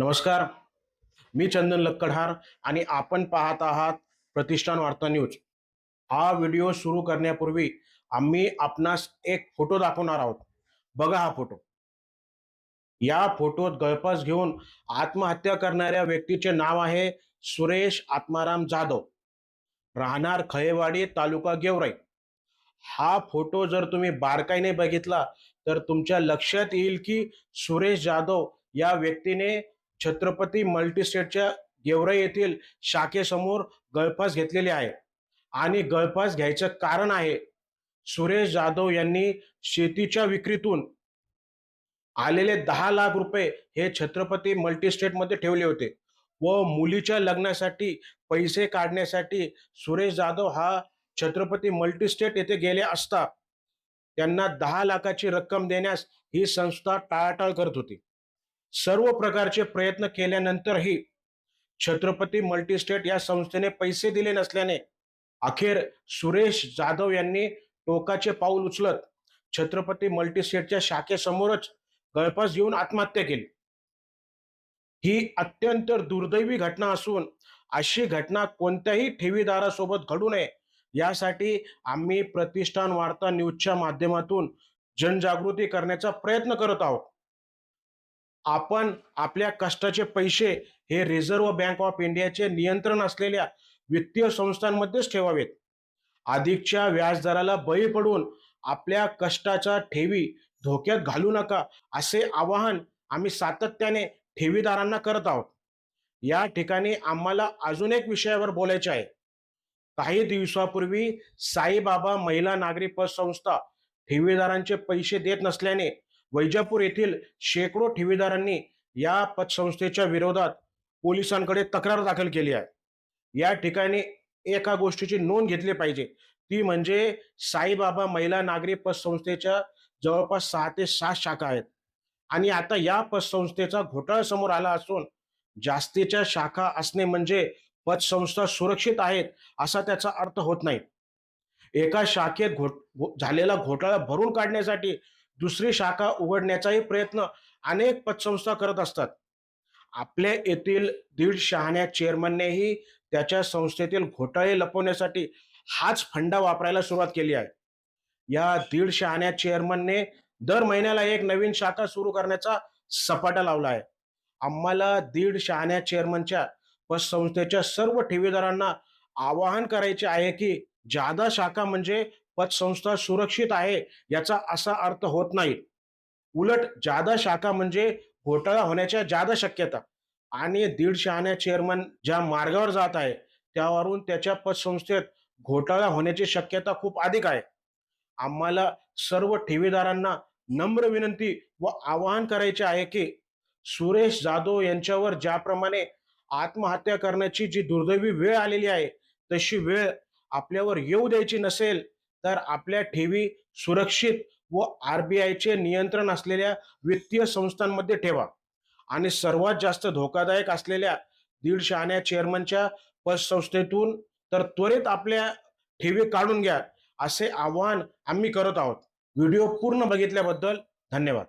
नमस्कार. मी चंदन लक्कडहार आणि आपण पाहत आहात प्रतिष्ठान वार्ता न्यूज. हा व्हिडिओ सुरू करण्यापूर्वी आम्ही आपणास एक फोटो दाखवणार आहोत. बघा हा फोटो. या फोटोत गळपास घेऊन आत्महत्या करणाऱ्या व्यक्तीचे नाव आहे सुरेश आत्माराम जाधव. राहणार खयेवाडी तालुका गेवराई. हा फोटो जर तुम्ही बारकाईने बघितला तर तुमच्या लक्षात येईल की सुरेश जाधव या व्यक्तीने छत्रपती मल्टीस्टेटच्या गेवराई येथील शाखेसमोर गळफास घेतलेली आहे. आणि गळफास घ्यायचं कारण आहे सुरेश जाधव यांनी शेतीच्या विक्रीतून आलेले दहा लाख रुपये हे छत्रपती मल्टीस्टेटमध्ये ठेवले होते. व मुलीच्या लग्नासाठी पैसे काढण्यासाठी सुरेश जाधव हा छत्रपती मल्टीस्टेट येथे गेले असता त्यांना दहा लाखाची रक्कम देण्यास ही संस्था टाळाटाळ करत होती. सर्व प्रकारचे प्रयत्न केल्यानंतरही छत्रपती मल्टीस्टेट या संस्थेने पैसे दिले नसल्याने अखेर सुरेश जाधव यांनी टोकाचे पाऊल उचलत छत्रपती मल्टीस्टेटच्या शाखेसमोरच गळफास घेऊन आत्महत्या केली. ही अत्यंत दुर्दैवी घटना असून अशी घटना कोणत्याही ठेवीदारासोबत घडू नये यासाठी आम्ही प्रतिष्ठान वार्ता न्यूजच्या माध्यमातून जनजागृती करण्याचा प्रयत्न करत आहोत. आपण आपल्या कष्टाचे पैसे हे रिझर्व्ह बँक ऑफ इंडियाचे नियंत्रण असलेल्या वित्तीय संस्थांमध्येच ठेवावेत. अधिकच्या व्याजदराला बळी पडून आपल्या कष्टाच्या ठेवी धोक्यात घालू नका असे आवाहन आम्ही सातत्याने ठेवीदारांना करत आहोत. या ठिकाणी आम्हाला अजून एक विषयावर बोलायचे आहे. काही दिवसापूर्वी साईबाबा महिला नागरी पतसंस्था ठेवीदारांचे पैसे देत नसल्याने वैजापूर येथील शेकडो ठेवीदारांनी या पतसंस्थेच्या विरोधात पोलिसांकडे तक्रार दाखल केली आहे. या ठिकाणी एका गोष्टीची नोंद घेतली पाहिजे. ती म्हणजे साईबाबा महिला नागरी पतसंस्थेच्या जवळपास सहा ते सात शाखा आहेत. आणि आता या पतसंस्थेचा घोटाळा समोर आला असून जास्तीच्या शाखा असणे म्हणजे पतसंस्था सुरक्षित आहेत असा त्याचा अर्थ होत नाही. एका शाखेत घोट घो- झालेला घोटाळा भरून काढण्यासाठी दुसरी शाखा उघडण्याचाही प्रयत्न अनेक पतसंस्था करत असतात. आपल्या येथील दीड शहाण्या चेअरमननेही त्याच्या संस्थेतील घोटाळे लपवण्यासाठी हाच फंडा वापरायला सुरुवात केली आहे. या दीड शहाण्या चेअरमनने दर महिन्याला एक नवीन शाखा सुरू करण्याचा सपाटा लावला आहे. आम्हाला दीड शहाण्या चेअरमनच्या पतसंस्थेच्या सर्व ठेवीदारांना आवाहन करायचे आहे की जादा शाखा म्हणजे पतसंस्था सुरक्षित आहे याचा असा अर्थ होत नाही. उलट जादा शाखा म्हणजे घोटाळा होण्याच्या जादा शक्यता आणि दीड शहाण्या चेअरमन ज्या मार्गावर जात आहे त्यावरून त्याच्या पतसंस्थेत घोटाळा होण्याची शक्यता खूप अधिक आहे. आम्हाला सर्व ठेवीदारांना नम्र विनंती व आवाहन करायचे आहे की सुरेश जाधव यांच्यावर ज्याप्रमाणे आत्महत्या करण्याची जी दुर्दैवी वेळ आलेली आहे तशी वेळ आपल्यावर येऊ द्यायची नसेल तर आपल्या ठेवी सुरक्षित व आरबीआयचे नियंत्रण असलेल्या वित्तीय संस्थांमध्ये ठेवा. आणि सर्वात जास्त धोकादायक असलेल्या दीड शहाण्या चेअरमनच्या पतसंस्थेतून तर त्वरित आपल्या ठेवी काढून घ्या असे आवाहन आम्ही करत आहोत. व्हिडिओ पूर्ण बघितल्याबद्दल धन्यवाद.